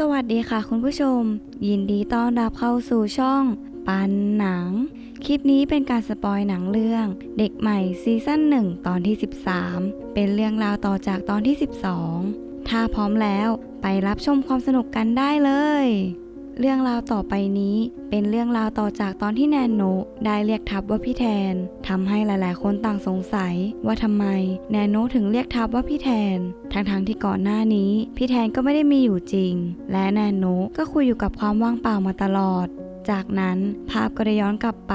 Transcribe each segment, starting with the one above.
สวัสดีค่ะคุณผู้ชม ยินดีต้อนรับเข้าสู่ช่อง ปันหนัง คลิปนี้เป็นการสปอยหนังเรื่อง เด็กใหม่ซีซั่น1 ตอนที่ 13 เป็นเรื่องราวต่อจากตอนที่ 12 ถ้าพร้อมแล้วไปรับชมความสนุกกันได้เลย เรื่องราวต่อไปนี้เป็นเรื่องราวต่อจากตอนที่แนนโนได้เรียกทับว่าพี่แทนทำให้หลาย ๆ คนต่างสงสัยว่าทำไมแนนโนถึงเรียกทับว่าพี่แทน ทั้งๆที่ก่อนหน้านี้ พี่แทนก็ไม่ได้มีอยู่จริง และแนนโนก็คุยอยู่กับความว่างเปล่ามาตลอด จากนั้นภาพก็ได้ย้อนกลับไป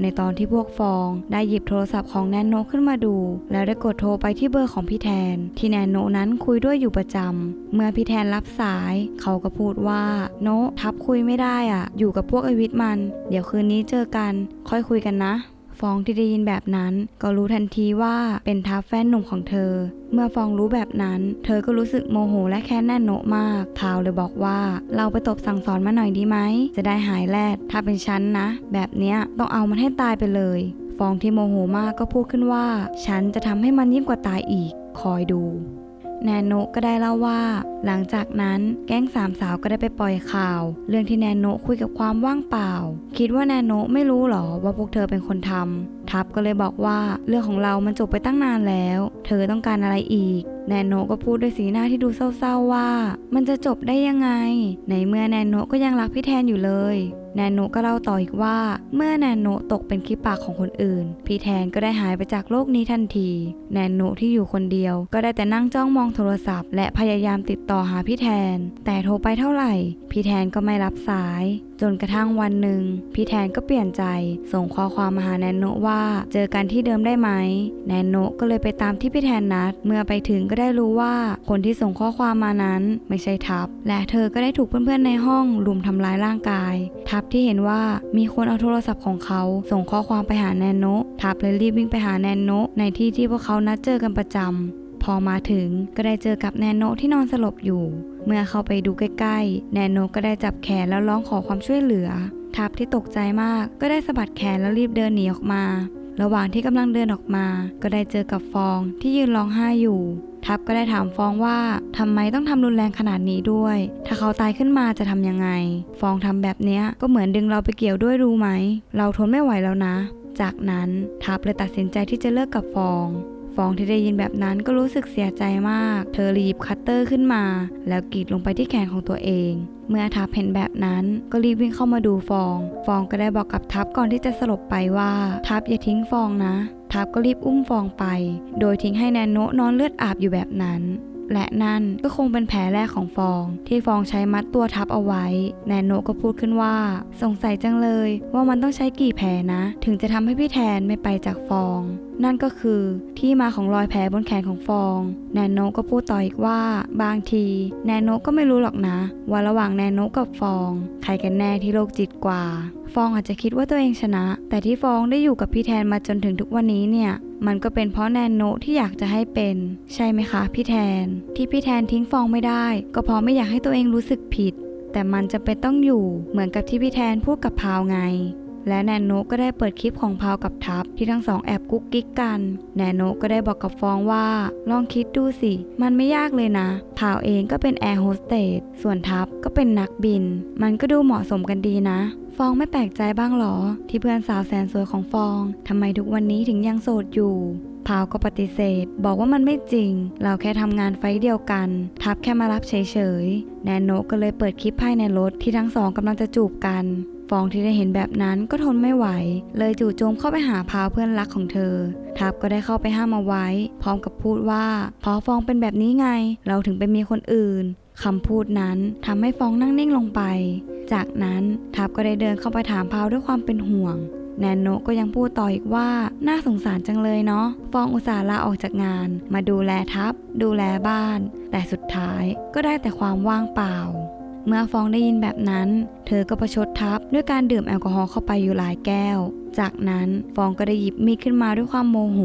ในตอนที่พวกฟอง ได้หยิบโทรศัพท์ของแนนโนขึ้นมาดู แล้วได้กดโทรไปที่เบอร์ของพี่แทน ที่แนนโนนั้นคุยด้วยอยู่ประจำเมื่อพี่แทนรับสาย เขาก็พูดว่า โนทับคุยไม่ได้อะ อยู่กับพวกไอวิทมัน เดี๋ยวคืนนี้เจอกัน ค่อยคุยกันนะ ฟองที่ได้ยินแบบนั้น ก็รู้ทันทีว่าเป็นทับแฟนหนุ่มของเธอ เมื่อฟองรู้แบบนั้น เธอก็รู้สึกโมโหและแค้นแน่นโนมาก พาวเลยบอกว่าเราไปตบสั่งสอนมาหน่อยดีไหม จะได้หายแลดถ้าเป็นฉันนะ แบบเนี้ยต้องเอามันให้ตายไปเลย ฟองที่โมโหมากก็พูดขึ้นว่า ฉันจะทำให้มันยิ่งกว่าตายอีก คอยดู แนนโนก็ได้เล่าว่า หลังจากนั้นแก๊งสามสาวก็ได้ไปปล่อยข่าว เรื่องที่แนนโนคุยกับความว่างเปล่า คิดว่าแนนโนไม่รู้หรอว่าพวกเธอเป็นคนทำทับก็เลยบอกว่าเรื่องของเรามันจบไปตั้งนานแล้ว เธอต้องการอะไรอีก แนนโนก็พูดด้วยสีหน้าที่ดูเศร้าๆว่า มันจะจบได้ยังไง ในเมื่อแนนโนก็ยังรักพี่แทนอยู่เลย แนนโนก็เล่าต่ออีกว่า เมื่อแนนโนตกเป็นขี้ปากของคนอื่น พี่แทนก็ได้หายไปจากโลกนี้ทันที แนนโนที่อยู่คนเดียว ก็ได้แต่นั่งจ้องมองโทรศัพท์ และพยายามติดต่อหาพี่แทน แต่โทรไปเท่าไหร่ พี่แทนก็ไม่รับสาย จนกระทั่งวันหนึ่ง พี่แทนก็เปลี่ยนใจ ส่งข้อความมาหาแนนโนว่าเจอกันที่เดิมได้ไหมแนนโนก็เลยไปตามที่พี่แทนนัด เมื่อไปถึงก็ได้รู้ว่าคนที่ส่งข้อความมานั้นไม่ใช่ทับ และเธอก็ได้ถูกเพื่อนๆในห้องรุมทำร้ายร่างกาย ทับที่เห็นว่ามีคนเอาโทรศัพท์ของเขา ส่งข้อความไปหาแนนโนทับเลยรีบวิ่งไปหาแนนโนในที่ที่พวกเขานัดเจอกันประจำพอมาถึงก็ได้เจอกับแนนโนที่นอนสลบอยู่ เมื่อเข้าไปดูใกล้ๆ แนนโนก็ได้จับแขนแล้วร้องขอความช่วยเหลือ ทับที่ตกใจมากก็ได้สะบัดแขนแล้วรีบเดินหนีออกมา ระหว่างที่กำลังเดินออกมา ก็ได้เจอกับฟองที่ยืนร้องไห้อยู่ ทับก็ได้ถามฟองว่าทำไมต้องทำรุนแรงขนาดนี้ด้วย ถ้าเขาตายขึ้นมาจะทำยังไง ฟองทำแบบเนี้ยก็เหมือนดึงเราไปเกี่ยวด้วยรู้ไหม เราทนไม่ไหวแล้วนะ จากนั้นทับเลยตัดสินใจที่จะเลิกกับฟองฟองที่ได้ยินแบบนั้นก็รู้สึกเสียใจมาก เธอรีบคัตเตอร์ขึ้นมา แล้วกรีดลงไปที่แขนของตัวเอง เมื่อทับเห็นแบบนั้นก็รีบวิ่งเข้ามาดูฟอง ฟองก็ได้บอกกับทับก่อนที่จะสลบไปว่า ทับอย่าทิ้งฟองนะ ทับก็รีบอุ้มฟองไป โดยทิ้งให้แนนโนะนอนเลือดอาบอยู่แบบนั้น และนั่นก็คงเป็นแผลแรกของฟอง ที่ฟองใช้มัดตัวทับเอาไว้ แนนโนะก็พูดขึ้นว่า สงสัยจังเลย ว่ามันต้องใช้กี่แผลนะ ถึงจะทำให้พี่แทนไม่ไปจากฟอง นั่นก็คือที่มาของรอยแผลบนแขนของฟอง แนนโนก็พูดต่ออีกว่า บางที แนนโนก็ไม่รู้หรอกนะ ว่าระหว่างแนนโนกับฟอง ใครกันแน่ที่โรคจิตกว่า ฟองอาจจะคิดว่าตัวเองชนะ แต่ที่ฟองได้อยู่กับพี่แทนมาจนถึงทุกวันนี้เนี่ยมันก็เป็นเพราะแนนโนที่อยากจะให้เป็น ใช่ไหมคะพี่แทน ที่พี่แทนทิ้งฟองไม่ได้ ก็เพราะไม่อยากให้ตัวเองรู้สึกผิด แต่มันจะเป็นต้องอยู่เหมือนกับที่พี่แทนพูดกับพาวไง และแนนโนก็ได้เปิดคลิปของพาวกับทับที่ทั้งสองแอบกุ๊กกิ๊กกัน แนนโนก็ได้บอกกับฟองว่า ลองคิดดูสิ มันไม่ยากเลยนะพาวเองก็เป็นแอร์โฮสเตสส่วนทับก็เป็นนักบิน มันก็ดูเหมาะสมกันดีนะฟองไม่แปลกใจบ้างหรอ ที่เพื่อนสาวแสนสวยของฟองทำไมทุกวันนี้ถึงยังโสดอยู่พาวก็ปฏิเสธ บอกว่ามันไม่จริง เราแค่ทำงานไฟเดียวกัน ทับแค่มารับเฉยๆ แนนโนก็เลยเปิดคลิปภายในรถที่ทั้งสองกำลังจะจูบกัน ฟองที่ได้เห็นแบบนั้นก็ทนไม่ไหว เลยจู่โจมเข้าไปหาพาวเพื่อนรักของเธอ ทับก็ได้เข้าไปห้ามเอาไว้ พร้อมกับพูดว่าเพราะฟองเป็นแบบนี้ไง เราถึงไปมีคนอื่นคำพูดนั้นทำให้ฟองนั่งนิ่งลงไป จากนั้นทับก็ได้เดินเข้าไปถามพาวด้วยความเป็นห่วงแนนโนก็ยังพูดต่ออีกว่าน่าสงสารจังเลยเนาะฟองอุตส่าห์ลาออกจากงาน มาดูแลทัพดูแลบ้าน แต่สุดท้ายก็ได้แต่ความว่างเปล่า เมื่อฟองได้ยินแบบนั้น เธอก็ประชดทับด้วยการดื่มแอลกอฮอล์เข้าไปอยู่หลายแก้ว จากนั้นฟองก็ได้หยิบมีดขึ้นมาด้วยความโมโห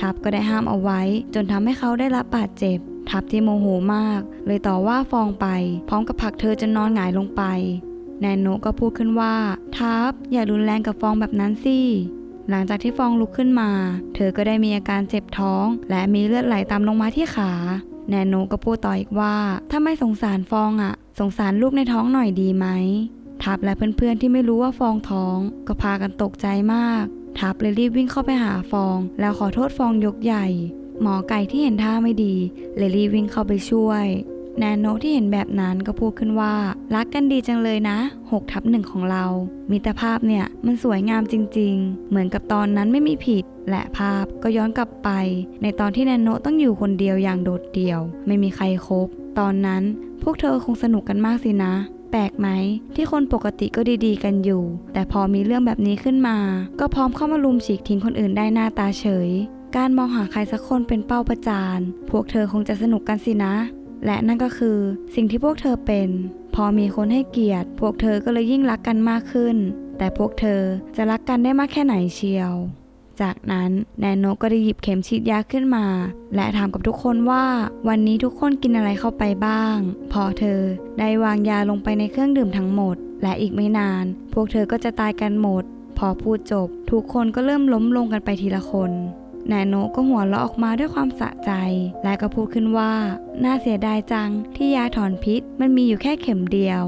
ทับก็ได้ห้ามเอาไว้ จนทำให้เขาได้รับบาดเจ็บ ทับที่โมโหมาก เลยต่อว่าฟองไป พร้อมกับผลักเธอจนนอนหงายลงไป แนนโนก็พูดขึ้นว่า ทับอย่ารุนแรงกับฟองแบบนั้นสิหลังจากที่ฟองลุกขึ้นมา เธอก็ได้มีอาการเจ็บท้อง และมีเลือดไหลตามลงมาที่ขา แนนโนก็พูดต่ออีกว่า ถ้าไม่สงสารฟองอะ่ะ สงสารลูกในท้องหน่อยดีไหมทับและเพื่อนๆที่ไม่รู้ว่าฟองท้อง ก็พากันตกใจมาก ทับเลยรีบวิ่งเข้าไปหาฟอง แล้วขอโทษฟองยกใหญ่ หมอไก่ที่เห็นท่าไม่ดีเลยรีบวิ่งเข้าไปช่วย แนนโนที่เห็นแบบนั้นก็พูดขึ้นว่า รักกันดีจังเลยนะ6ทับหนึ่งของเรา มิตรภาพเนี่ยมันสวยงามจริง ๆ เหมือนกับตอนนั้นไม่มีผิด และภาพก็ย้อนกลับไป ในตอนที่แนนโนต้องอยู่คนเดียวอย่างโดดเดี่ยว ไม่มีใครคบ ตอนนั้น พวกเธอคงสนุกกันมากสินะ แปลกไหม ที่คนปกติก็ดีๆ กันอยู่ แต่พอมีเรื่องแบบนี้ขึ้นมา ก็พร้อมเข้ามาลุมฉีกทิ้งคนอื่นได้หน้าตาเฉย การมองหาใครสักคนเป็นเป้าประจานพวกเธอคงจะสนุกกันสินะ และนั่นก็คือสิ่งที่พวกเธอเป็น พอมีคนให้เกียรติ พวกเธอก็เลยยิ่งรักกันมากขึ้น แต่พวกเธอจะรักกันได้มากแค่ไหนเชียว จากนั้นแนนโนก็ได้หยิบเข็มฉีดยาขึ้นมา และถามกับทุกคนว่า วันนี้ทุกคนกินอะไรเข้าไปบ้าง พอเธอได้วางยาลงไปในเครื่องดื่มทั้งหมด และอีกไม่นาน พวกเธอก็จะตายกันหมด พอพูดจบ ทุกคนก็เริ่มล้มลงกันไปทีละคนแนโนก็หัวเราะออกมาด้วยความสะใจ และก็พูดขึ้นว่า น่าเสียดายจังที่ยาถอนพิษมันมีอยู่แค่เข็มเดียว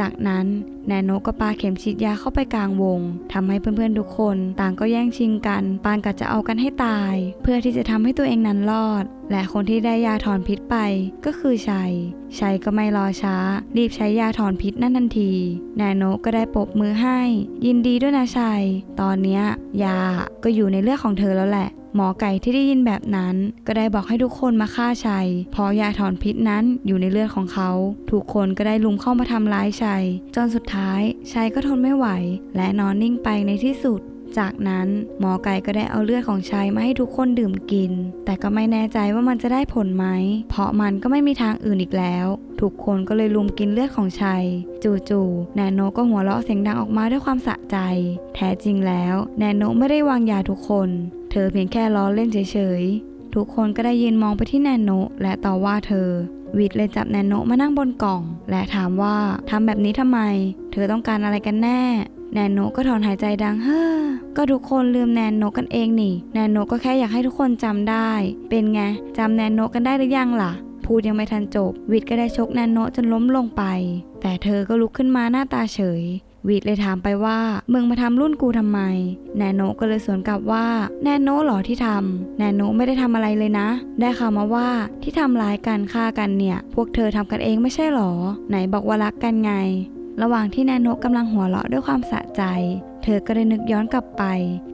จากนั้นแนนโนก็ปาเข็มฉีดยาเข้าไปกลางวงทำให้เพื่อนๆทุกคน ต่างก็แย่งชิงกัน ปานกัดจะเอากันให้ตาย เพื่อที่จะทำให้ตัวเองนั้นรอด และคนที่ได้ยาถอนพิษไปก็คือชัย ชัยก็ไม่รอช้า รีบใช้ยาถอนพิษนั่นทันทีแนนโนก็ได้ปบมือให้ ยินดีด้วยนะชัย ตอนเนี้ยยาก็อยู่ในเลือดของเธอแล้วแหละ หมอไก่ที่ได้ยินแบบนั้น ก็ได้บอกให้ทุกคนมาฆ่าชัย เพราะยาถอนพิษนั้นอยู่ในเลือดของเขา ทุกคนก็ได้ลุมเข้ามาทำร้ายชัย จนสุดท้ายชัยก็ทนไม่ไหว และนอนนิ่งไปในที่สุดจากนั้นหมอไก่ก็ได้เอาเลือดของชัยมาให้ทุกคนดื่มกิน แต่ก็ไม่แน่ใจว่ามันจะได้ผลไหม เพราะมันก็ไม่มีทางอื่นอีกแล้ว ทุกคนก็เลยลุมกินเลือดของชัย จู่ๆแนนโนก็หัวเราะเสียงดังออกมาด้วยความสะใจ แท้จริงแล้ว แนนโนไม่ได้วางยาทุกคน เธอเพียงแค่ล้อเล่นเฉยๆ ทุกคนก็ได้ยืนมองไปที่แนนโนและต่อว่าเธอ วิทเลยจับแนนโนมานั่งบนกล่อง และถามว่าทำแบบนี้ทำไม เธอต้องการอะไรกันแน่ แนนโนก็ถอนหายใจดังเฮ้อก็ทุกคนลืมแนนโนกันเองนี่ แนนโนก็แค่อยากให้ทุกคนจำได้ เป็นไงจำแนนโนกันได้หรือยังล่ะพูดยังไม่ทันจบ วิทก็ได้ชกแนนโนจนล้มลงไป แต่เธอก็ลุกขึ้นมาหน้าตาเฉย วีดเลยถามไปว่ามึงมาทำรุ่นกูทำไมแนนโนก็เลยสวนกลับว่า แนนโนหรอที่ทำแนนโนไม่ได้ทำอะไรเลยนะ ได้ข่าวมาว่าที่ทำร้ายกันฆ่ากันเนี่ย พวกเธอทำกันเองไม่ใช่หรอ ไหนบอกว่ารักกันไง ระหว่างที่แนนโนกำลังหัวเราะด้วยความสะใจ ธอก็ได้นึกย้อนกลับไป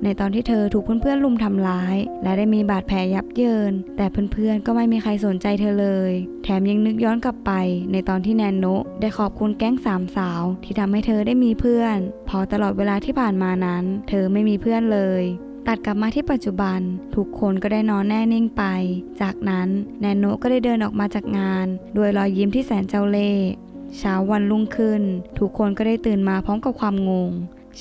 ในตอนที่เธอถูกเพื่อนๆลุมทำร้าย และได้มีบาดแผลยับเยิน แต่เพื่อนๆก็ไม่มีใครสนใจเธอเลย แถมยังนึกย้อนกลับไป ในตอนที่แนนโนได้ขอบคุณแก๊งสามสาว ที่ทำให้เธอได้มีเพื่อน พอตลอดเวลาที่ผ่านมานั้น เธอไม่มีเพื่อนเลยตัดกลับมาที่ปัจจุบัน ทุกคนก็ได้นอนแน่นิ่งไป จากนั้นแนนโนก็ได้เดินออกมาจากงาน ด้วยรอยยิ้มที่แสนเจ้าเล่ห์เช้าวันรุ่งขึ้น ทุกคนก็ได้ตื่นมาพร้อมกับความงง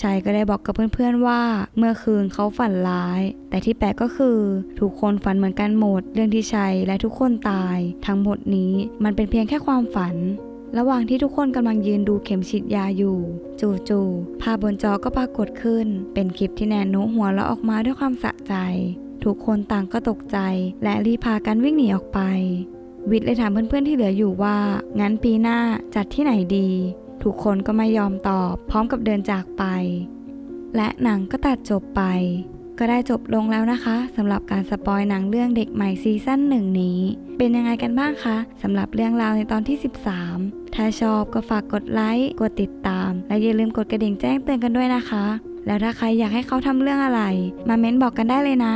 ชัยก็ได้บอกกับเพื่อนๆว่า เมื่อคืนเขาฝันร้าย แต่ที่แปลกก็คือ ทุกคนฝันเหมือนกันหมด เรื่องที่ชัยและทุกคนตาย ทั้งหมดนี้มันเป็นเพียงแค่ความฝัน ระหว่างที่ทุกคนกำลังยืนดูเข็มฉีดยาอยู่ จู่ๆภาพบนจอก็ปรากฏขึ้น เป็นคลิปที่แนนโนหัวเราะออกมาด้วยความสะใจ ทุกคนต่างก็ตกใจ และรีพากันวิ่งหนีออกไปวิทย์เลยถามเพื่อนๆที่เหลืออยู่ว่า งั้นปีหน้าจัดที่ไหนดี ทุกคนก็ไม่ยอมตอบพร้อมกับเดินจากไป และหนังก็ตัดจบไป ก็ได้จบลงแล้วนะคะสำหรับการสปอยหนังเรื่องเด็กใหม่ซีซั่นหนึ่งนี้ เป็นยังไงกันบ้างคะสำหรับเรื่องราวในตอนที่ 13 ถ้าชอบก็ฝากกดไลค์กดติดตาม และอย่าลืมกดกระดิ่งแจ้งเตือนกันด้วยนะคะ แล้วถ้าใครอยากให้เขาทำเรื่องอะไร มาเม้นบอกกันได้เลยนะ